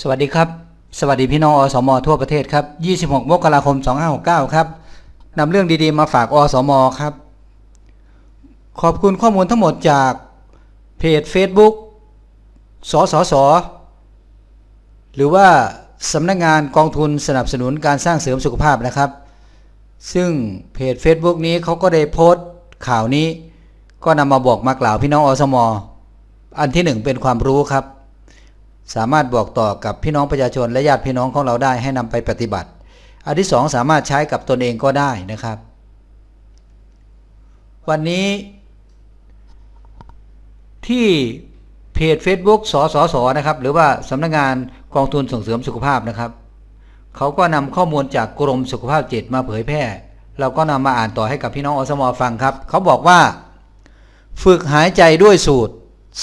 สวัสดีครับ สวัสดีพี่น้องอสม ทั่วประเทศครับ 26 มกราคม 2569 ครับนำเรื่องดีๆมาฝากอสม ครับ ขอบคุณข้อมูลทั้งหมดจากเพจ Facebook สสส หรือว่าสำนักงงานกองทุนสนับสนุนการสร้างเสริมสุขภาพนะครับ ซึ่งเพจ Facebook นี้เขาก็ได้โพสต์ข่าวนี้ ก็นำมาบอกมากล่าวพี่น้องอสม อันที่หนึ่งเป็นความรู้ครับ สามารถบอกต่อกับพี่น้องประชาชนและญาติพี่น้องของเราได้ให้นำไปปฏิบัติ อันที่สองสามารถใช้กับตนเองก็ได้นะครับ วันนี้ที่เพจ Facebook สสสนะครับ หรือว่าสำนักงานกองทุนส่งเสริมสุขภาพนะครับ เขาก็นำข้อมูลจากกรมสุขภาพจิตมาเผยแพร่ เราก็นำมาอ่านต่อให้กับพี่น้องอสมฟังครับ เขาบอกว่า ฝึกหายใจด้วยสูตร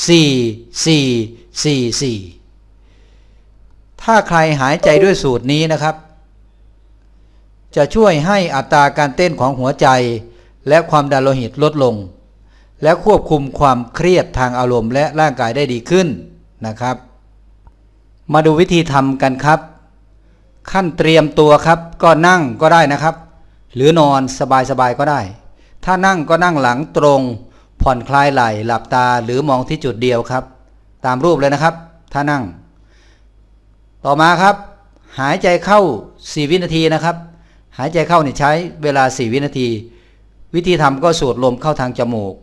4 4 4 4 ถ้าใครหายใจด้วยสูตรนี้นะครับ จะช่วยให้อัตราการเต้นของหัวใจ และความดันโลหิตลดลง และควบคุมความเครียดทางอารมณ์และร่างกายได้ดีขึ้นนะครับ มาดูวิธีทำกันครับ ขั้นเตรียมตัวครับ ก็นั่งก็ได้นะครับ หรือนอนสบายๆก็ได้ ถ้านั่งก็นั่งหลังตรง ผ่อนคลายไหล่หลับตาหรือมองที่จุดเดียวครับ ตามรูปเลยนะครับ ถ้านั่ง ต่อมาครับ หายใจเข้า 4 วินาทีนะครับ หายใจเข้านี่ใช้เวลา 4 วินาที วิธีทำก็สูดลมเข้าทางจมูก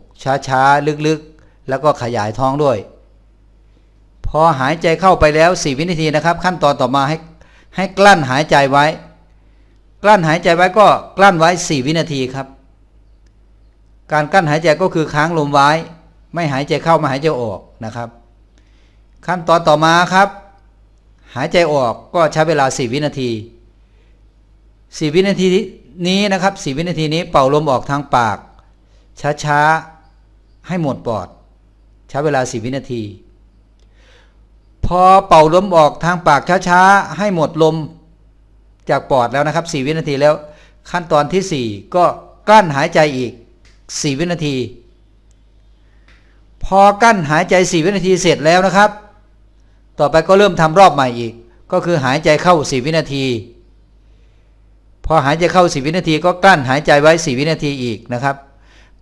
ช้าๆ ลึกๆ แล้วก็ขยายท้องด้วย พอหายใจเข้าไปแล้ว 4 วินาทีนะครับ ขั้นตอนต่อมาให้ให้กลั้นหายใจไว้ กลั้นหายใจไว้ก็กลั้นไว้ 4 วินาทีครับ การกลั้นหายใจก็คือค้างลมไว้ ไม่หายใจเข้าไม่หายใจออกนะครับ ขั้นตอนต่อมาครับ หายใจออกก็ใช้เวลา 4 วินาที 4 วินาทีนี้นะครับ 4 วินาทีนี้เป่าลมออกทางปาก ช้าๆ ให้หมดปอด ใช้เวลา 4 วินาที พอเป่าลมออกทางปากช้าๆ ให้หมดลมจากปอดแล้วนะครับ 4 วินาทีแล้ว ขั้นตอนที่ 4 ก็กลั้นหายใจอีก 4 วินาที พอกั้นหายใจ 4 วินาทีเสร็จแล้วนะครับ ต่อไปก็เริ่มทำรอบใหม่อีก ก็คือหายใจเข้า4วินาที พอหายใจเข้า4วินาที ก็กลั้นหายใจไว้4วินาทีอีกนะครับ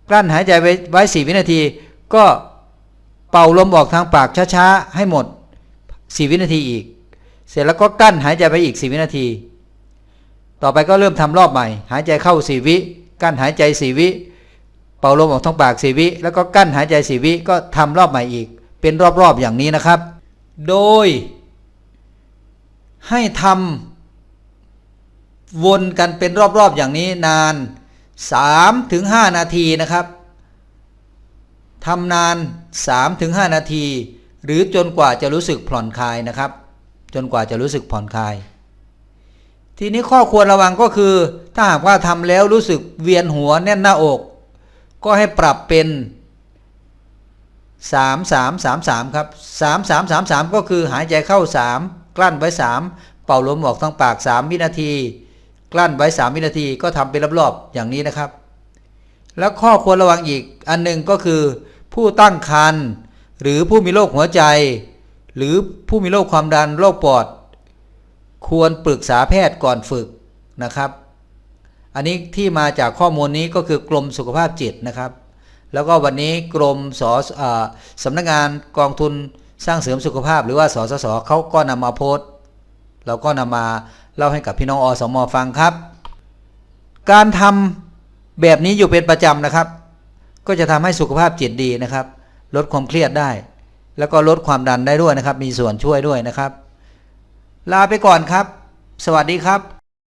กลั้นหายใจไว้ไว้4วินาที ก็เป่าลมออกทางปากช้าๆให้หมด4วินาทีอีก เสร็จแล้วก็กลั้นหายใจไปอีก4วินาที ต่อไปก็เริ่มทำรอบใหม่ หายใจเข้า4วิ กั้นหายใจ4วิ เป่าลมออกทางปาก4วิ แล้วก็กั้นหายใจ4วิ ก็ทำรอบใหม่อีก เป็นรอบๆอย่างนี้นะครับ โดย ให้ทำวนกันเป็นรอบๆอย่างนี้นาน3-5ถึงนาทีนะครับทำนาน 3-5ถึงนาที หรือจนกว่าจะรู้สึกผ่อนคลายนะครับ จนกว่าจะรู้สึกผ่อนคลาย ทีนี้ข้อควรระวังก็คือ ถ้าหากว่าทำแล้วรู้สึกเวียนหัวแน่นหน้าอก ก็ให้ปรับเป็น 3 3 3 3ครับ3 3 3 3ก็คือหายใจเข้า3กลั้นไว้3เป่าลมออกทางปาก3วินาที กลั้นไว้3วินาทีก็ทำเป็นรอบๆอย่างนี้นะครับ แล้วข้อควรระวังอีกอันหนึ่งก็คือ ผู้ตั้งครรภ์หรือผู้มีโรคหัวใจ หรือผู้มีโรคความดันโรคปอด ควรปรึกษาแพทย์ก่อนฝึกนะครับ อันนี้ที่มาจากข้อมูลนี้ก็คือกรมสุขภาพจิตนะครับ แล้วก็วันนี้กรมสอาสำนักงานกองทุนสร้างเสริมสุขภาพ หรือว่าสสสเขาก็นำมาโพสต์เราก็นำมาเล่าให้กับพี่น้องอสมฟังครับ การทำแบบนี้อยู่เป็นประจำนะครับ ก็จะทำให้สุขภาพจิตดีนะครับ ลดความเครียดได้ แล้วก็ลดความดันได้ด้วยนะครับ มีส่วนช่วยด้วยนะครับ ลาไปก่อนครับ สวัสดีครับ